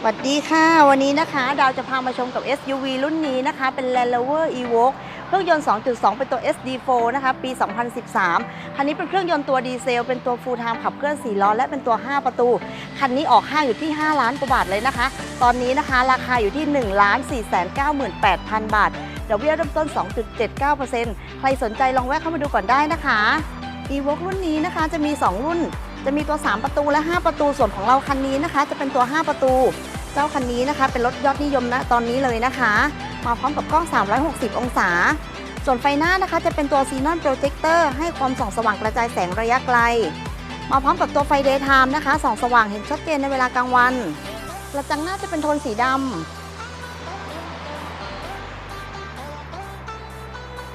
สวัสดีค่ะ วันนี้นะคะ ดาวจะพามาชมกับ SUV รุ่นนี้นะคะ เป็น Land Rover Evoque เครื่องยนต์ 2.2 เป็นตัว SD4 นะคะ ปี 2013 คันนี้เป็นเครื่องยนต์ตัวดีเซล เป็นตัว Full Time ขับเคลื่อน 4 ล้อ และเป็นตัว 5 ประตู คันนี้ออกห้างอยู่ที่ 5 ล้านกว่าบาทเลยนะคะ ตอนนี้นะคะ ราคาอยู่ที่ 1 4 9 8 0 0 0 บาทดอกเบี้ยเริ่มต้น 2.79%ใครสนใจลองแวะเข้ามาดูก่อนได้นะคะ Evoque รุ่นนี้นะคะจะมี 2 รุ่น จะมีตัว 3 ประตูและ 5 ประตูส่วนของเราคันนี้นะคะ จะเป็นตัว 5 ประตู เจ้าคันนี้นะคะ เป็นรถยอดนิยมนะตอนนี้เลยนะคะ มาพร้อมกับกล้อง 360 องศา ส่วนไฟหน้านะคะจะเป็นตัวซีนอนโปรเจคเตอร์ให้ความส่องสว่างกระจายแสงระยะไกล มาพร้อมกับตัวไฟเดย์ไทม์นะคะส่องสว่างเห็นชัดเจนในเวลากลางวันกระจังหน้าจะเป็นโทนสีดำ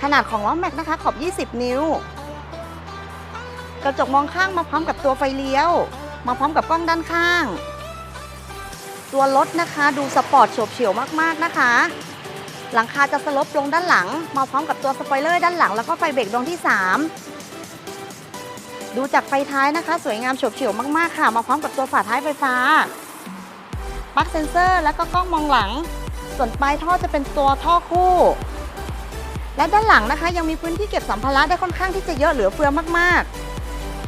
ขนาดของล้อแม็กนะคะขอบ 20 นิ้ว กระจกมองข้างมาพร้อมกับตัวไฟเลี้ยว มาพร้อมกับกล้องด้านข้าง ตัวรถนะคะดูสปอร์ตโฉบเฉี่ยวมากๆนะคะ หลังคาจะสลบลงด้านหลัง มาพร้อมกับตัวสปอยเลอร์ด้านหลังแล้วก็ไฟเบรกดวงที่ 3 ดูจากไฟท้ายนะคะ สวยงามโฉบเฉี่ยวมากๆค่ะ มาพร้อมกับตัวฝาท้ายไฟฟ้าปลั๊กเซนเซอร์แล้วก็กล้องมองหลัง ส่วนปลายท่อจะเป็นตัวท่อคู่ และด้านหลังนะคะ ยังมีพื้นที่เก็บสัมภาระได้ค่อนข้างที่จะเยอะเหลือเฟือมากๆ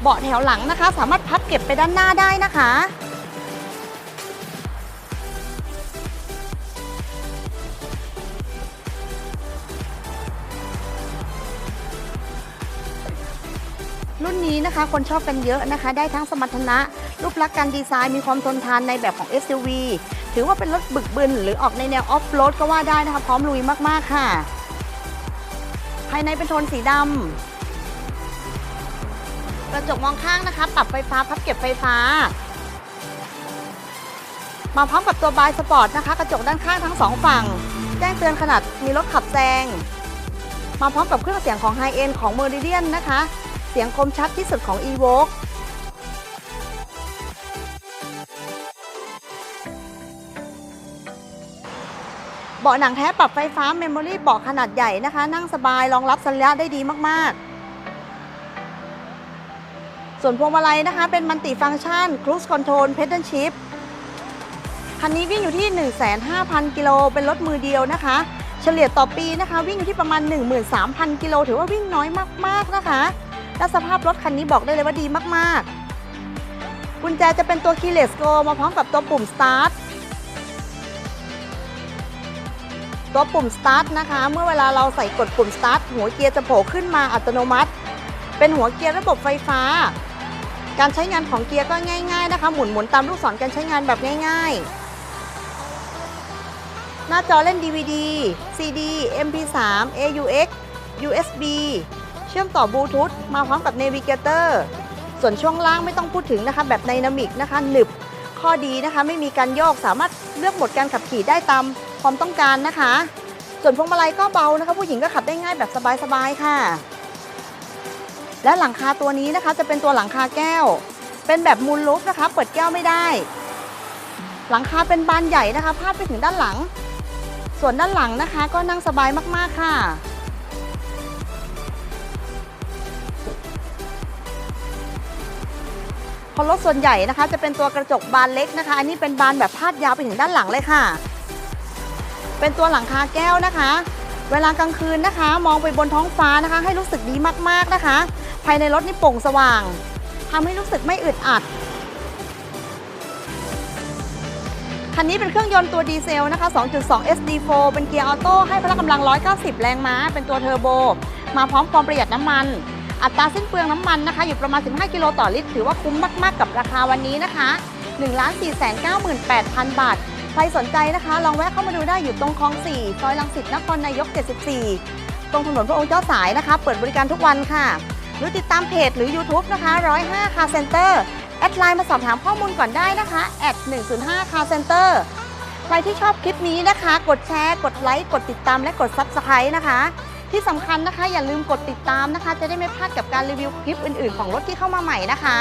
เบาะแถวหลังนะคะ สามารถพับเก็บไปด้านหน้าได้นะคะ รุ่นนี้นะคะคนชอบกันเยอะนะคะ ได้ทั้งสมรรถนะ รูปลักษณ์การดีไซน์มีความทนทานในแบบของ SUV ถือว่าเป็นรถบึกบึนหรือออกในแนวออฟโรดก็ว่าได้นะคะ พร้อมลุยมาก ๆ ค่ะ ภายในเป็นโทนสีดำ กระจกมองข้างนะคะ ปรับไฟฟ้าพับเก็บไฟฟ้า มาพร้อมกับตัวบายสปอร์ตนะคะ กระจกด้านข้างทั้งสองฝั่ง แจ้งเตือนขนาดมีรถขับแซง มาพร้อมกับเครื่องเสียงของไฮเอ็นของ Meridian นะคะ เสียงคมชัดที่สุดของ Evoque เบาะหนังแท้ปรับไฟฟ้า Memory เบาะขนาดใหญ่นะคะ นั่งสบายรองรับสัญญาได้ดีมากๆ ส่วนพวงมาลัยนะคะ เป็นมัลติฟัง c t ชัน Cruise Control Pedal Shift คันนี้วิ่งอยู่ที่ 15,000 กิโลเป็นรถมือเดียวนะคะ เฉลี่ยต่อปีนะคะ วิ่งอยู่ที่ประมาณ 13,000 กิโลถือว่าวิ่งน้อยมากๆนะคะ และสภาพรถคันนี้บอกได้เลยว่าดีมากๆ กุญแจจะเป็นตัว Keyless Go มาพร้อมกับตัวปุ่ม Start ตัวปุ่ม Start นะคะ เมื่อเวลาเราใส่กดปุ่ม Start หัวเกียร์จะโผล่ขึ้นมาอัตโนมัติ เป็นหัวเกียร์ระบบไฟฟ้า การใช้งานของเกียร์ก็ง่ายๆนะคะ หมุนหมุนๆตามลูกศรการใช้งานแบบง่ายๆ หน้าจอเล่น DVD CD MP3 AUX USB เชื่อมต่อบลูทูธมาพร้อมกับ Navigator ส่วนช่วงล่างไม่ต้องพูดถึงนะคะ แบบไดนามิกนะคะหนึบข้อดีนะคะ ไม่มีการโยกสามารถเลือกโหมดการขับขี่ได้ตามความต้องการนะคะ ส่วนพวงมาลัยก็เบานะคะ ผู้หญิงก็ขับได้ง่ายแบบสบายๆค่ะ และหลังคาตัวนี้นะคะ จะเป็นตัวหลังคาแก้ว เป็นแบบมูลลุกนะคะ เปิดแก้วไม่ได้ หลังคาเป็นบานใหญ่นะคะ พาดไปถึงด้านหลัง ส่วนด้านหลังนะคะ ก็นั่งสบายมากๆค่ะพอรถส่วนใหญ่นะคะ จะเป็นตัวกระจกบานเล็กนะคะ อันนี้เป็นบานแบบพาดยาวไปถึงด้านหลังเลยค่ะ เป็นตัวหลังคาแก้วนะคะ เวลากลางคืนนะคะ มองไปบนท้องฟ้านะคะ ให้รู้สึกดีมากๆนะคะ ภายในรถนี่โปร่งสว่างทำให้รู้สึกไม่อึดอัด คันนี้เป็นเครื่องยนต์ตัวดีเซลนะคะ 2.2 SD4 เป็นเกียร์ออโต้ให้พละกำลัง 190 แรงม้า เป็นตัวเทอร์โบ มาพร้อมความประหยัดน้ำมัน อัตราสิ้นเปลืองน้ำมันนะคะ อยู่ประมาณ 15 กิโลต่อลิตร ถือว่าคุ้มมาก ๆ กับราคาวันนี้นะคะ 1 4 9 8 0 0 0 บาทใครสนใจนะคะ ลองแวะเข้ามาดูได้อยู่ตรงคลอง 4 ซอยลังสิตนครนายก 74 ตรงถนนพระองค์เจ้าสายนะคะ เปิดบริการทุกวันค่ะ หรือติดตามเพจหรือ YouTube นะคะ105 Car Center แอดไลน์มาสอบถามข้อมูลก่อนได้นะคะแอด105 Car Center ใครที่ชอบคลิปนี้นะคะ กดแชร์กดไลค์กดติดตามและกด Subscribe นะคะ ที่สำคัญนะคะอย่าลืมกดติดตามนะคะ จะได้ไม่พลาดกับการรีวิวคลิปอื่นๆ ของรถที่เข้ามาใหม่นะคะ